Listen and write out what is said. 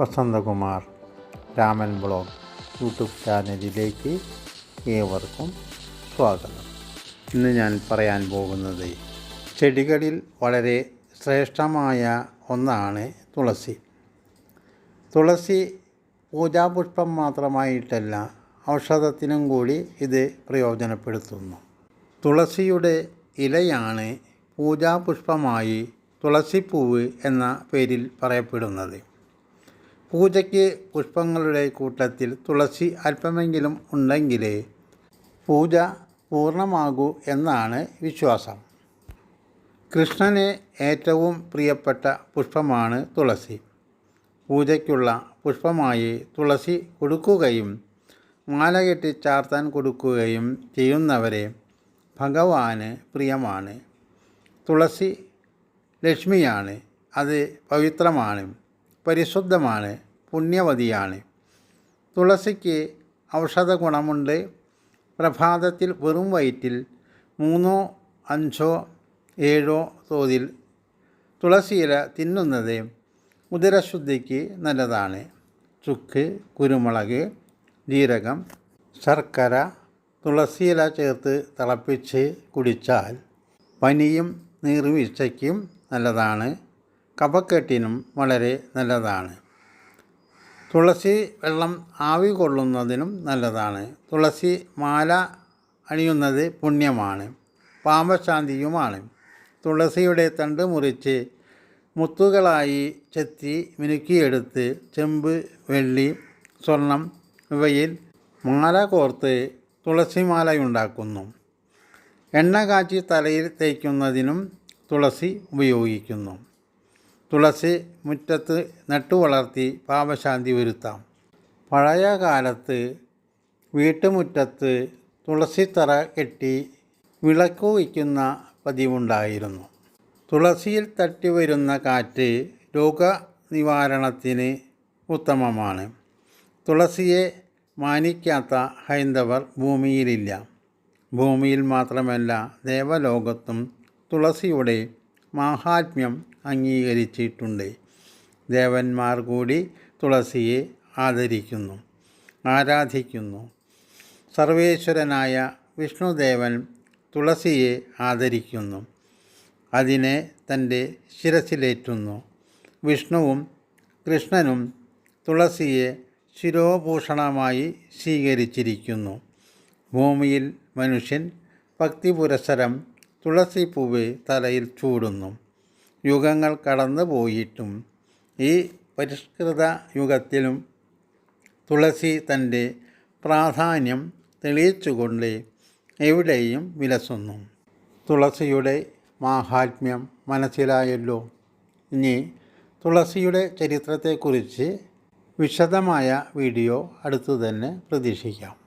Vasanthakumar Raman blog YouTube ചാനലിലേക്ക് ഏവർക്കും സ്വാഗതം. ഇന്ന് ഞാൻ പറയാൻ പോകുന്നത് ചെടികളിൽ വളരെ ശ്രേഷ്ഠമായ ഒന്നാണ് തുളസി. തുളസി പൂജാപുഷ്പം മാത്രമായിട്ടല്ല ഔഷധത്തിനും കൂടി ഇത് പ്രയോജനപ്പെടുത്തുന്നു. തുളസിയുടെ ഇലയാണ് പൂജാപുഷ്പമായി തുളസിപ്പൂവ് എന്ന പേരിൽ പറയപ്പെടുന്നത്. പൂജയ്ക്ക് പുഷ്പങ്ങളുടെ കൂട്ടത്തിൽ തുളസി അല്പമെങ്കിലും ഉണ്ടെങ്കിലേ പൂജ പൂർണമാകൂ എന്നാണ് വിശ്വാസം. കൃഷ്ണന് ഏറ്റവും പ്രിയപ്പെട്ട പുഷ്പമാണ് തുളസി. പൂജയ്ക്കുള്ള പുഷ്പമായി തുളസി കൊടുക്കുകയും മാല കെട്ടി ചാർത്താൻ കൊടുക്കുകയും ചെയ്യുന്നവരെ ഭഗവാന് പ്രിയമാണ്. തുളസി ലക്ഷ്മിയാണ്. അത് പവിത്രമാണ്. പരിശുദ്ധമാണ് പുണ്യവതിയാണ്. തുളസിക്ക് ഔഷധ ഗുണമുണ്ട്. പ്രഭാതത്തിൽ വെറും വയറ്റിൽ മൂന്നോ അഞ്ചോ ഏഴോ തോതിൽ തുളസിയില തിന്നുന്നത് ഉദരശുദ്ധിക്ക് നല്ലതാണ്. ചുക്ക് കുരുമുളക് ജീരകം ശർക്കര തുളസിയില ചേർത്ത് തിളപ്പിച്ച് കുടിച്ചാൽ പനിയും നീർവീഴ്ചയ്ക്കും നല്ലതാണ്. കഫക്കെട്ടിനും വളരെ നല്ലതാണ്. തുളസി വെള്ളം ആവി കൊള്ളുന്നതിനും നല്ലതാണ്. തുളസി മാല അണിയുന്നത് പുണ്യമാണ്. പാമ്പശാന്തിയുമാണ്. തുളസിയുടെ തണ്ട് മുറിച്ച് മുത്തുകളായി ചെത്തി മിനുക്കിയെടുത്ത് ചെമ്പ് വെള്ളി സ്വർണം ഇവയിൽ മാല കോർത്ത് തുളസിമാലയുണ്ടാക്കുന്നു. എണ്ണ കാച്ചി തലയിൽ തേക്കുന്നതിനും തുളസി ഉപയോഗിക്കുന്നു. തുളസി മുറ്റത്ത് നട്ടുവളർത്തി പാപശാന്തി വരുത്താം. പഴയ കാലത്ത് വീട്ടുമുറ്റത്ത് തുളസിത്തറ കെട്ടി വിളക്ക് വയ്ക്കുന്ന പതിവുണ്ടായിരുന്നു. തുളസിയിൽ തട്ടി വരുന്ന കാറ്റ് രോഗനിവാരണത്തിന് ഉത്തമമാണ്. തുളസിയെ മാനിക്കാത്ത ഹൈന്ദവർ ഭൂമിയിലില്ല. ഭൂമിയിൽ മാത്രമല്ല ദേവലോകത്തും തുളസിയുടെ മാഹാത്മ്യം അംഗീകരിച്ചിട്ടുണ്ട്. ദേവന്മാർ കൂടി തുളസിയെ ആദരിക്കുന്നു ആരാധിക്കുന്നു. സർവേശ്വരനായ വിഷ്ണുദേവൻ തുളസിയെ ആദരിക്കുന്നു. അതിനെ തന്റെ ശിരസിലേറ്റുന്നു. വിഷ്ണുവും കൃഷ്ണനും തുളസിയെ ശിരോഭൂഷണമായി സ്വീകരിച്ചിരിക്കുന്നു. ഭൂമിയിൽ മനുഷ്യൻ ഭക്തി പുരസരം പൂവ് തലയിൽ ചൂടുന്നു. യുഗങ്ങൾ കടന്നു പോയിട്ടും ഈ പരിഷ്കൃത യുഗത്തിലും തുളസി തന്റെ പ്രാധാന്യം തെളിയിച്ചുകൊണ്ട് എവിടെയും വിലസുന്നു. തുളസിയുടെ മാഹാത്മ്യം മനസ്സിലായല്ലോ. ഇനി തുളസിയുടെ ചരിത്രത്തെക്കുറിച്ച് വിശദമായ വീഡിയോ അടുത്തു തന്നെ പ്രതീക്ഷിക്കാം.